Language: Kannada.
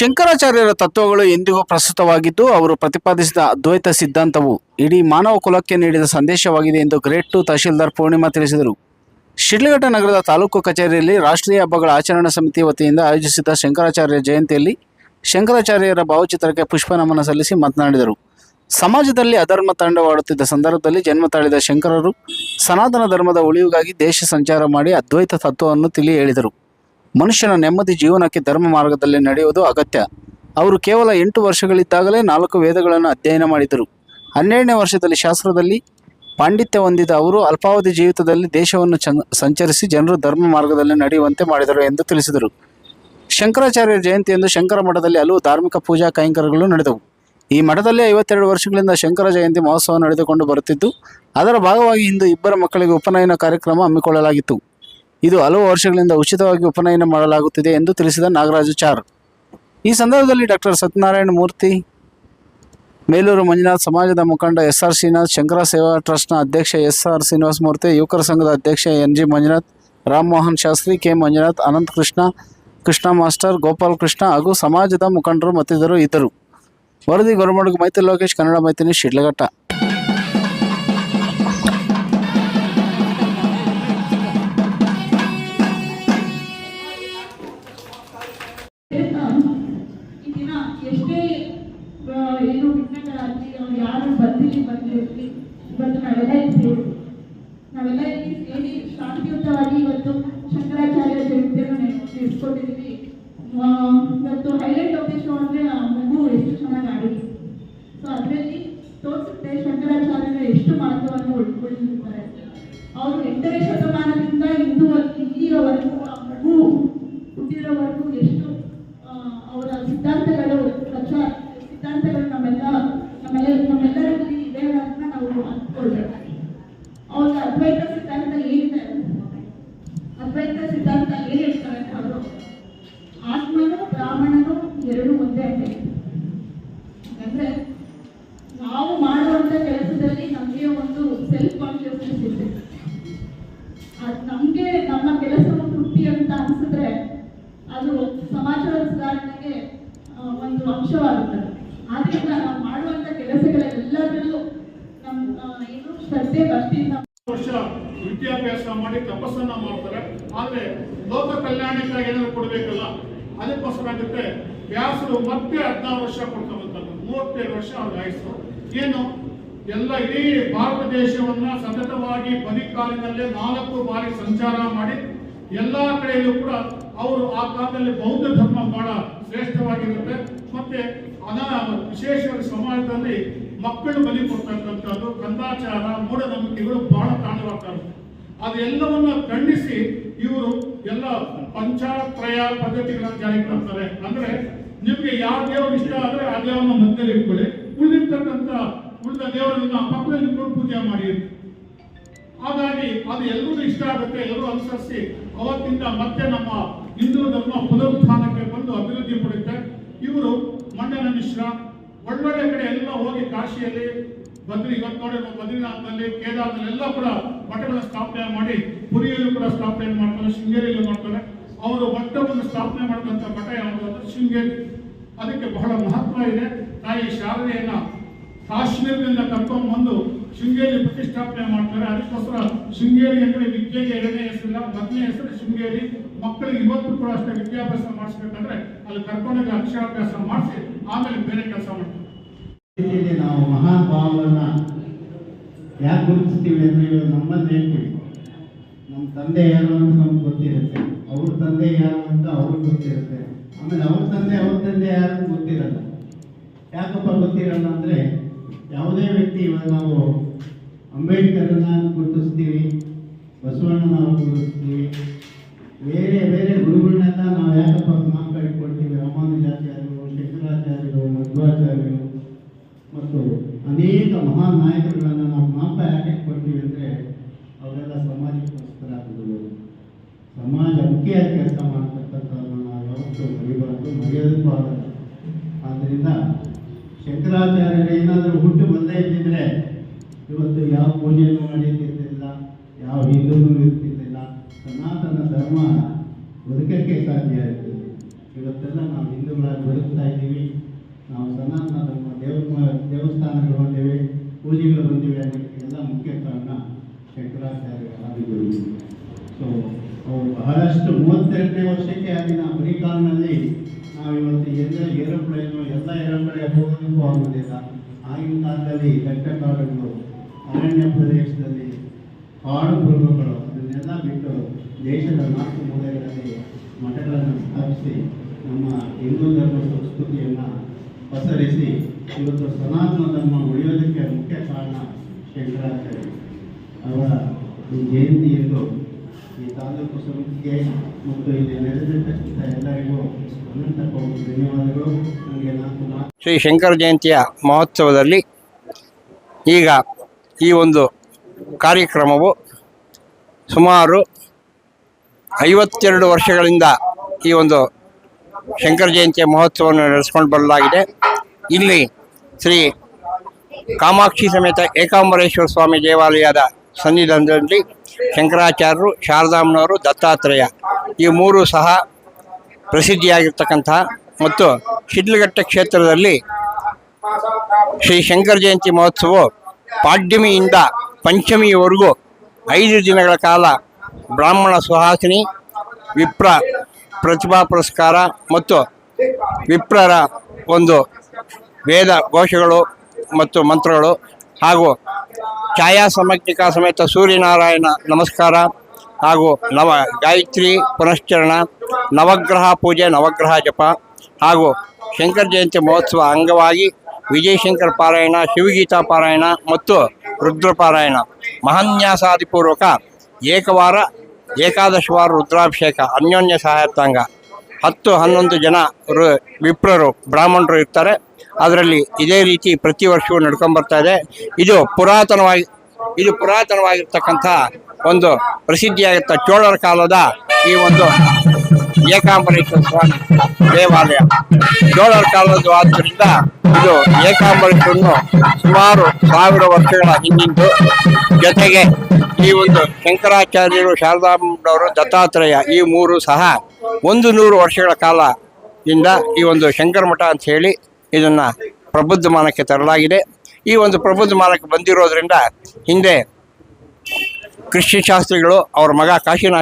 ಶಂಕರಾಚಾರ್ಯರ ತತ್ವಗಳು ಎಂದಿಗೂ ಪ್ರಸ್ತುತವಾಗಿದ್ದು, ಅವರು ಪ್ರತಿಪಾದಿಸಿದ ಅದ್ವೈತ ಸಿದ್ಧಾಂತವು ಇಡೀ ಮಾನವ ಕುಲಕ್ಕೆ ನೀಡಿದ ಸಂದೇಶವಾಗಿದೆ ಎಂದು ಗ್ರೇಟ್ ಟು ತಹಶೀಲ್ದಾರ್ ಪೂರ್ಣಿಮಾ ತಿಳಿಸಿದರು. ಶಿಡ್ಲಘಟ್ಟ ನಗರದ ತಾಲೂಕು ಕಚೇರಿಯಲ್ಲಿ ರಾಷ್ಟ್ರೀಯ ಹಬ್ಬಗಳ ಆಚರಣಾ ಸಮಿತಿ ವತಿಯಿಂದ ಆಯೋಜಿಸಿದ್ದ ಶಂಕರಾಚಾರ್ಯ ಜಯಂತಿಯಲ್ಲಿ ಶಂಕರಾಚಾರ್ಯರ ಭಾವಚಿತ್ರಕ್ಕೆ ಪುಷ್ಪ ನಮನ ಸಲ್ಲಿಸಿ ಮಾತನಾಡಿದರು. ಸಮಾಜದಲ್ಲಿ ಅಧರ್ಮ ತಾಂಡವಾಡುತ್ತಿದ್ದ ಸಂದರ್ಭದಲ್ಲಿ ಜನ್ಮ ತಾಳಿದ ಶಂಕರರು, ಸನಾತನ ಧರ್ಮದ ಉಳಿವಿಗಾಗಿ ದೇಶ ಸಂಚಾರ ಮಾಡಿ ಅದ್ವೈತ ತತ್ವವನ್ನು ತಿಳಿ ಹೇಳಿದರು ಮನುಷ್ಯನ ನೆಮ್ಮದಿ ಜೀವನಕ್ಕೆ ಧರ್ಮ ಮಾರ್ಗದಲ್ಲಿ ನಡೆಯುವುದು ಅಗತ್ಯ. ಅವರು ಕೇವಲ ಎಂಟು ವರ್ಷಗಳಿದ್ದಾಗಲೇ ನಾಲ್ಕು ವೇದಗಳನ್ನು ಅಧ್ಯಯನ ಮಾಡಿದರು. ಹನ್ನೆರಡನೇ ವರ್ಷದಲ್ಲಿ ಶಾಸ್ತ್ರದಲ್ಲಿ ಪಾಂಡಿತ್ಯ ಹೊಂದಿದ ಅವರು ಅಲ್ಪಾವಧಿ ಜೀವಿತದಲ್ಲಿ ದೇಶವನ್ನು ಸಂಚರಿಸಿ ಜನರು ಧರ್ಮ ಮಾರ್ಗದಲ್ಲಿ ನಡೆಯುವಂತೆ ಮಾಡಿದರು ಎಂದು ತಿಳಿಸಿದರು. ಶಂಕರಾಚಾರ್ಯ ಜಯಂತಿಯಂದು ಶಂಕರ ಮಠದಲ್ಲಿ ಹಲವು ಧಾರ್ಮಿಕ ಪೂಜಾ ಕೈಂಕರ್ಯಗಳು ನಡೆದವು. ಈ ಮಠದಲ್ಲಿ ಐವತ್ತೆರಡು ವರ್ಷಗಳಿಂದ ಶಂಕರ ಜಯಂತಿ ಮಹೋತ್ಸವ ನಡೆದುಕೊಂಡು ಬರುತ್ತಿದ್ದು, ಅದರ ಭಾಗವಾಗಿ ಇಂದು ಇಬ್ಬರ ಮಕ್ಕಳಿಗೆ ಉಪನಯನ ಕಾರ್ಯಕ್ರಮ ಹಮ್ಮಿಕೊಳ್ಳಲಾಗಿತ್ತು. ಇದು ಹಲವು ವರ್ಷಗಳಿಂದ ಉಚಿತವಾಗಿ ಉಪನಯನ ಮಾಡಲಾಗುತ್ತಿದೆ ಎಂದು ತಿಳಿಸಿದ ನಾಗರಾಜು ಚಾರ್. ಈ ಸಂದರ್ಭದಲ್ಲಿ ಡಾಕ್ಟರ್ ಸತ್ಯನಾರಾಯಣ ಮೂರ್ತಿ, ಮೇಲೂರು ಮಂಜುನಾಥ್ ಸಮಾಜದ ಮುಖಂಡ ಎಸ್ ಆರ್ ಶ್ರೀನಾಥ್, ಶಂಕರ ಸೇವಾ ಟ್ರಸ್ಟ್ನ ಅಧ್ಯಕ್ಷ ಎಸ್ ಆರ್ ಶ್ರೀನಿವಾಸ ಮೂರ್ತಿ, ಯುವಕರ ಸಂಘದ ಅಧ್ಯಕ್ಷ N G Manjunath Ramamohan Shastri, K Manjunath, Anant Krishna Krishna master, Gopal Krishna ಹಾಗೂ ಸಮಾಜದ ಮುಖಂಡರು ಮತ್ತಿತರರು ಇದ್ದರು. ವರದಿ ಗೊರಮಡುಗು, ಮೈತ್ರಿ ಲೋಕೇಶ್, ಕನ್ನಡ ಮೈತ್ರಿ ಶಿಡ್ಲಘಟ್ಟ. ಇವತ್ತು ನಾವೆಲ್ಲ ನಾವೆಲ್ಲ ಇಲ್ಲಿ ಶಾಂತಿಯುತವಾಗಿ ಇವತ್ತು ಶಂಕರಾಚಾರ್ಯ ಜಯಂತಿಯನ್ನು ನಡೆಸ್ಕೊಂಡಿದ್ದೀವಿ ಆ, ಇವತ್ತು ಹೈಲೈಟ್ ಆಫ್ ದಿ ಶೋ ಅಂದ್ರೆ ಆ ಮಗು ಎಷ್ಟು ಚೆನ್ನಾಗಿ ಆಡಿದೆ. ಸೊ ಅದರಲ್ಲಿ ತೋರಿಸುತ್ತೆ ಶಂಕರಾಚಾರ್ಯರು ಎಷ್ಟು ಮಹತ್ವವನ್ನು ಉಳ್ಕೊಂಡಿರ್ತಾರೆ ಅವರು ಎಂಟನೇ ಶತಮಾನದಿಂದ ಇಂದು ಇಲ್ಲಿಯವರೆಗೂ ಆ ಮಗು ಹುಟ್ಟಿರೋವರೆಗೂ ಎಷ್ಟು ಅವರ ಸಿದ್ಧಾಂತಗಳು ಪ್ರಚಾರ ಸಿದ್ಧಾಂತಗಳು ನಮ್ಮೆಲ್ಲ ನಮ್ಮೆಲ್ಲ ನಮ್ಮೆಲ್ಲರಲ್ಲಿ ಇದೆ ಅಂತ ನಾವು ಅಂದ್ಕೊಳ್ಬೇಕು ಅವ್ರ ಅದ್ವೈತ ಸಿದ್ಧಾಂತ ಏನಿದೆ ಅದ್ವೈತ ಸಿದ್ಧಾಂತ ಏನ್ ಹೇಳ್ತಾರೆ ಅವರು ಆತ್ಮನು ಬ್ರಾಹ್ಮಣನು ಎರಡು ಒಂದೇ ಅಂತ ಹೇಳ್ತಾರೆ. ಅಂದ್ರೆ ನಾವು ಮಾಡುವಂತ ಕೆಲಸದಲ್ಲಿ ನಮಗೆ ಒಂದು ನಮ್ಗೆ ನಮ್ಮ ಕೆಲಸವು ತೃಪ್ತಿ ಅಂತ ಅನ್ಸಿದ್ರೆ ಅದು ಸಮಾಜದ ಸುಧಾರಣೆಗೆ ಒಂದು ಅಂಶವಾಗುತ್ತದೆ. ಆದ್ರಿಂದ ನಾವು ಮಾಡುವಂತ ಕೆಲಸಗಳೆಲ್ಲದರಲ್ಲೂ ನಮ್ಮ ಏನು ಶ್ರದ್ಧೆ, ಭಕ್ತಿಯಿಂದ ವರ್ಷ ವಿದ್ಯಾಭ್ಯಾಸ ಮಾಡಿ ತಪಸ್ಸನ್ನ ಮಾಡ್ತಾರೆ. ಆದ್ರೆ ಲೋಕ ಕಲ್ಯಾಣಕ್ಕಾಗಿ ಏನಾದ್ರು ಕೊಡ್ಬೇಕಲ್ಲ ಅದಕ್ಕೋಸ್ಕರ ಆಗುತ್ತೆ ವ್ಯಾಸರು ಮತ್ತೆ ಹದಿನಾರು ವರ್ಷ ಕೊಡ್ತಕ್ಕಂಥದ್ದು ಮೂವತ್ತೇಳು ವರ್ಷ ಅವ್ರ ಆಯಸ್ಸು. ಏನು? ಎಲ್ಲ ಇಡೀ ಭಾರತ ದೇಶವನ್ನ ಸತತವಾಗಿ ಬದಿಕಾಲಿನಲ್ಲೇ ನಾಲ್ಕು ಬಾರಿ ಸಂಚಾರ ಮಾಡಿ ಎಲ್ಲಾ ಕಡೆಯಲ್ಲೂ ಕೂಡ ಅವರು ಆ ಕಾಲದಲ್ಲಿ ಬೌದ್ಧ ಧರ್ಮ ಬಹಳ ಶ್ರೇಷ್ಠವಾಗಿರುತ್ತೆ. ಮತ್ತೆ ಅದರ ವಿಶೇಷವಾಗಿ ಸಮಾಜದಲ್ಲಿ ಮಕ್ಕಳು ಬಲಿ ಕೊಡ್ತಕ್ಕಂಥದ್ದು ಕಂದಾಚಾರ ಮೂಢನಂಬಿಕೆಗಳು ಬಹಳ ತಾಂಡವಾಗ್ತವೆ ಅದೆಲ್ಲವನ್ನ ಖಂಡಿಸಿ ಇವರು ಎಲ್ಲ ಪಂಚಾತ್ರಯ ಪದ್ಧತಿಗಳನ್ನು ಜಾರಿಗೆ ತರ್ತಾರೆ. ಅಂದ್ರೆ ನಿಮ್ಗೆ ಯಾವ ದೇವರು ಇಷ್ಟ ಆದ್ರೆ ಆ ದೇವರನ್ನ ಮಧ್ಯದಲ್ಲಿ ಇಟ್ಕೊಳ್ಳಿ. ಉಳಿದ ದೇವರನ್ನ ಪಕ್ಕದಲ್ಲಿ ಇಟ್ಕೊಂಡು ಪೂಜೆ ಮಾಡಿ. ಹಾಗಾಗಿ ಅದು ಎಲ್ಲರೂ ಇಷ್ಟ ಆಗುತ್ತೆ ಎಲ್ಲರೂ ಅನುಸರಿಸಿ. ಅವತ್ತಿಂದ ಮತ್ತೆ ನಮ್ಮ ಹಿಂದೂ ಧರ್ಮ ಪುನರುತ್ಥಾನಕ್ಕೆ ಬಂದು ಅಭಿವೃದ್ಧಿ ಪಡುತ್ತೆ. ಇವರು ಮಂಡನ ಮಿಶ್ರ. ಒಳ್ಳೊಳ್ಳೆ ಕಡೆ ಎಲ್ಲ ಹೋಗಿ ಕಾಶಿಯಲ್ಲಿ, ಬದ್ರಿ, ಇವತ್ತು ನೋಡಿ ಬದ್ರಿನಾಥದಲ್ಲಿ ಕೇದಾರದಲ್ಲಿ ಎಲ್ಲ ಕೂಡ ಮಠಗಳ ಸ್ಥಾಪನೆ ಮಾಡಿ, ಪುರಿಯಲ್ಲೂ ಕೂಡ ಸ್ಥಾಪನೆ ಮಾಡ್ತಾರೆ, ಶೃಂಗೇರಿಯಲ್ಲೂ ಮಾಡ್ತಾರೆ. ಅವರು ಮಠವನ್ನು ಸ್ಥಾಪನೆ ಮಾಡಿದಂಥ ಮಠ ಯಾವುದು ಅಂದ್ರೆ ಶೃಂಗೇರಿ. ಅದಕ್ಕೆ ಬಹಳ ಮಹತ್ವ ಇದೆ. ತಾಯಿ ಶಾರದೆಯನ್ನ ಕಾಶ್ಮೀರದಿಂದ ಕರ್ಕೊಂಡು ಬಂದು ಶೃಂಗೇರಿ ಪ್ರತಿಷ್ಠಾಪನೆ ಮಾಡ್ತಾರೆ. ಅದಕ್ಕೋಸ್ಕರ ಶೃಂಗೇರಿ ಅಂದ್ರೆ ವಿದ್ಯೆಗೆ ಎರಡನೇ ಹೆಸರಿಲ್ಲ, ಮೊದಲನೇ ಹೆಸರು ಶೃಂಗೇರಿ. ಮಕ್ಕಳಿಗೆ ಇವತ್ತು ಕೂಡ ಅಷ್ಟೇ ವಿದ್ಯಾಭ್ಯಾಸ ಮಾಡಿಸ್ಬೇಕಂದ್ರೆ ಅಲ್ಲಿ ಕರ್ಕೊಂಡೋಗಿ ಅಕ್ಷರಾಭ್ಯಾಸ ಮಾಡಿಸಿ ಆಮೇಲೆ ಬೇರೆ ಕೆಲಸ ಮಾಡ್ತೀವಿ ನಾವು ಮಹಾನ್ ಭಾವನ ಯಾಕೆ ಗುರುತಿಸ್ತೀವಿ ಅಂದ್ರೆ ಇವಾಗ ನಮ್ಮನ್ನು ಹೇಳ್ತೀವಿ ನಮ್ಮ ತಂದೆ ಯಾರು ಅಂತ ನಮ್ಗೆ ಗೊತ್ತಿರುತ್ತೆ. ಅವ್ರ ತಂದೆ ಯಾರು ಅಂತ ಅವ್ರಿಗೆ ಗೊತ್ತಿರುತ್ತೆ. ಆಮೇಲೆ ಅವ್ರ ತಂದೆ ಅವ್ರ ತಂದೆ ಯಾರು ಗೊತ್ತಿರಲ್ಲ. ಯಾಕಪ್ಪ ಗೊತ್ತಿರಲ್ಲ ಅಂದ್ರೆ ಯಾವುದೇ ವ್ಯಕ್ತಿ ಇವಾಗ ನಾವು ಅಂಬೇಡ್ಕರ್ನ ಗುರುತಿಸ್ತೀವಿ, ಬಸವಣ್ಣನ ಗುರುತಿಸ್ತೀವಿ, ಬೇರೆ ಬೇರೆ ಗುರುಗಳನ್ನೆಲ್ಲ ನಾವು ಯಾಕಪ್ಪ ಜ್ಞಾಪಕ ಇಟ್ಕೊಳ್ತೀವಿ ರಾಮಾನುಜಾಚಾರ್ಯರು, ಶಂಕರಾಚಾರ್ಯರು, ಮಧ್ವಾಚಾರ್ಯರು, ಮತ್ತು ಅನೇಕ ಮಹಾನ್ ನಾಯಕರುಗಳನ್ನು ನಾವು ಜ್ಞಾಪಕ ಯಾಕೆ ಕೊಡ್ತೀವಿ ಅಂದರೆ ಅವರೆಲ್ಲ ಸಮಾಜಕ್ಕೋಸ್ಕರ ದುಡಿದವರು ಸಮಾಜ ಮುಖ್ಯವಾಗಿ ಕೆಲಸ ಮಾಡ್ತಕ್ಕಂಥ ನಾವು ಯಾವತ್ತೂ ಮರಿಬಾರ್ದು, ಮರೆಯೋದಕ್ಕೂ ಆಗಲ್ಲ. ಆದ್ದರಿಂದ ಶಂಕರಾಚಾರ್ಯರು ಏನಾದರೂ ಹುಟ್ಟು ಬಂದೇ ಇದ್ದಿದ್ರೆ ಇವತ್ತು ಯಾವ ಪೂಜೆಯನ್ನು ಮಾಡಿರ್ತಿರ್ಲಿಲ್ಲ ಯಾವ ಹಿಂದೂನು ಇರ್ತಿರ್ಲಿಲ್ಲ ಸನಾತನ ಧರ್ಮ ಬದುಕಕ್ಕೆ ಸಾಧ್ಯ ಇರ್ತದೆ ಇವತ್ತೆಲ್ಲ ನಾವು ಹಿಂದೂಗಳಾಗಿ ಬದುಕ್ತಾ ಇದ್ದೀವಿ. ನಾವು ಸನಾತನ ಧರ್ಮ, ದೇವ, ದೇವಸ್ಥಾನಗಳು ಹೊಂದಿವೆ ಪೂಜೆಗಳು ಬಂದಿವೆ ಅನ್ನೋಕ್ಕೆ ಎಲ್ಲ ಮುಖ್ಯ ಕಾರಣ ಶಂಕರಾಚಾರ್ಯ ಆದಿಗುರು ಸೊ ಅವರು ಬಹಳಷ್ಟು ಮೂವತ್ತೆರಡನೇ ವರ್ಷಕ್ಕೆ ಆಗಿನ ಅಮೆರಿಕಾನಲ್ಲಿ ನಾವು ಇವತ್ತು ಎಲ್ಲ ಏರೋಪ್ಲೇನು ಎಲ್ಲ ಏರೋಪ್ಲೇನ್ ಹೋಗೋದಕ್ಕೂ ಆಗುವುದಿಲ್ಲ. ಆಗಿನ ಕಾಲದಲ್ಲಿ ಬೆಟ್ಟ ಕಾಡುಗಳು ಅರಣ್ಯ ಪ್ರದೇಶದಲ್ಲಿ ಕಾಡು ಮೃಗಗಳು, ಅದನ್ನೆಲ್ಲ ಬಿಟ್ಟು ದೇಶದ ನಾಲ್ಕು ಮೂಲೆಗಳಲ್ಲಿ ಮಠಗಳನ್ನು ಸ್ಥಾಪಿಸಿ ನಮ್ಮ ಹಿಂದೂ ಧರ್ಮ ಸಂಸ್ಕೃತಿಯನ್ನು ಪಸರಿಸಿ, ಇವತ್ತು ಸನಾತನ ಧರ್ಮ ಉಳಿಯೋದಕ್ಕೆ ಮುಖ್ಯ ಕಾರಣ ಶಂಕರಾಚಾರ್ಯ ಅವರ ಈ ಜಯಂತಿಯಂದು ಈ ತಾಲೂಕು ಸಮಿತಿಗೆ ಮತ್ತು ಇಲ್ಲಿ ನೆರೆದಿರ್ತಕ್ಕಂಥ ಎಲ್ಲರಿಗೂ ಶ್ರೀ ಶಂಕರ ಜಯಂತಿಯ ಮಹೋತ್ಸವದಲ್ಲಿ ಈಗ ಈ ಒಂದು ಕಾರ್ಯಕ್ರಮವು ಸುಮಾರು ಐವತ್ತೆರಡು ವರ್ಷಗಳಿಂದ ಈ ಒಂದು ಶಂಕರ ಜಯಂತಿಯ ಮಹೋತ್ಸವವನ್ನು ನಡೆಸ್ಕೊಂಡು ಬರಲಾಗಿದೆ. ಇಲ್ಲಿ ಶ್ರೀ ಕಾಮಾಕ್ಷಿ ಸಮೇತ ಏಕಾಂಬರೇಶ್ವರ ಸ್ವಾಮಿ ದೇವಾಲಯದ ಸನ್ನಿಧಾನದಲ್ಲಿ ಶಂಕರಾಚಾರ್ಯರು ಶಾರದಾಮ್ನವರು ದತ್ತಾತ್ರೇಯ ಈ ಮೂರು ಸಹ ಪ್ರಸಿದ್ಧಿಯಾಗಿರ್ತಕ್ಕಂತಹ ಮತ್ತು ಶಿಡ್ಲಘಟ್ಟ ಕ್ಷೇತ್ರದಲ್ಲಿ ಶ್ರೀ ಶಂಕರ ಜಯಂತಿ ಮಹೋತ್ಸವ ಪಾಡ್ಯಮಿಯಿಂದ ಪಂಚಮಿಯವರೆಗೂ ಐದು ದಿನಗಳ ಕಾಲ ಬ್ರಾಹ್ಮಣ ಸುಹಾಸಿನಿ, ವಿಪ್ರ ಪ್ರತಿಭಾ ಪುರಸ್ಕಾರ ಮತ್ತು ವಿಪ್ರರ ಒಂದು ವೇದ ಘೋಷಗಳು ಮತ್ತು ಮಂತ್ರಗಳು ಹಾಗೂ ಛಾಯಾ ಸಮಜ್ಞಿಕಾ ಸಮೇತ ಸೂರ್ಯನಾರಾಯಣ ನಮಸ್ಕಾರ. ಹಾಗೂ ನವ ಗಾಯತ್ರಿ ಪುನಶ್ಚರಣ, ನವಗ್ರಹ ಪೂಜೆ, ನವಗ್ರಹ ಜಪ ಹಾಗೂ ಶಂಕರ ಜಯಂತಿ ಮಹೋತ್ಸವ ಅಂಗವಾಗಿ ವಿಜಯಶಂಕರ ಪಾರಾಯಣ, ಶಿವಗೀತಾ ಪಾರಾಯಣ ಮತ್ತು ರುದ್ರಪಾರಾಯಣ ಮಹಾನ್ಯಾಸಾದಿಪೂರ್ವಕ ಏಕವಾರ, ಏಕಾದಶ ವಾರ ರುದ್ರಾಭಿಷೇಕ, ಅನ್ಯೋನ್ಯ ಸಹಾಯತಾಂಗ. ಹತ್ತು, ಹನ್ನೊಂದು ಜನ ರು, ವಿಪ್ರರು, ಬ್ರಾಹ್ಮಣರು ಇರ್ತಾರೆ. ಅದರಲ್ಲಿ ಇದೇ ರೀತಿ ಪ್ರತಿ ವರ್ಷವೂ ನಡ್ಕೊಂಬರ್ತಾ ಇದೆ. ಇದು ಪುರಾತನವಾಗಿ, ಇದು ಪುರಾತನವಾಗಿರ್ತಕ್ಕಂಥ ಒಂದು ಪ್ರಸಿದ್ಧಿಯಾಗುತ್ತ ಚೋಳರ ಕಾಲದ ಈ ಒಂದು ಏಕಾಂಬರೇಶ್ವರ ಸ್ವಾಮಿ ದೇವಾಲಯ. ಚೋಳರ ಕಾಲದ್ದು ಆದ್ದರಿಂದ ಇದು ಏಕಾಂಬರೇಶ್ವರನು ಸುಮಾರು ಸಾವಿರ ವರ್ಷಗಳ ಹಿಂದಿಂದು ಜೊತೆಗೆ ಈ ಒಂದು ಶಂಕರಾಚಾರ್ಯರು ಶಾರದಾಂಬರವರು ದತ್ತಾತ್ರೇಯ ಈ ಮೂರು ಸಹ ಒಂದು ನೂರು ವರ್ಷಗಳ ಕಾಲದಿಂದ ಈ ಒಂದು ಶಂಕರ ಮಠ ಅಂತ ಹೇಳಿ ಇದನ್ನು ಪ್ರಬುದ್ಧಮಾನಕ್ಕೆ ತರಲಾಗಿದೆ. ಈ ಒಂದು ಪ್ರಬುದ್ಧಮಾನಕ್ಕೆ ಬಂದಿರೋದ್ರಿಂದ ಹಿಂದೆ ಕೃಷ್ಣ ಶಾಸ್ತ್ರಿಗಳು ಅವ್ರ ಮಗ ಕಾಶಿನಾಥ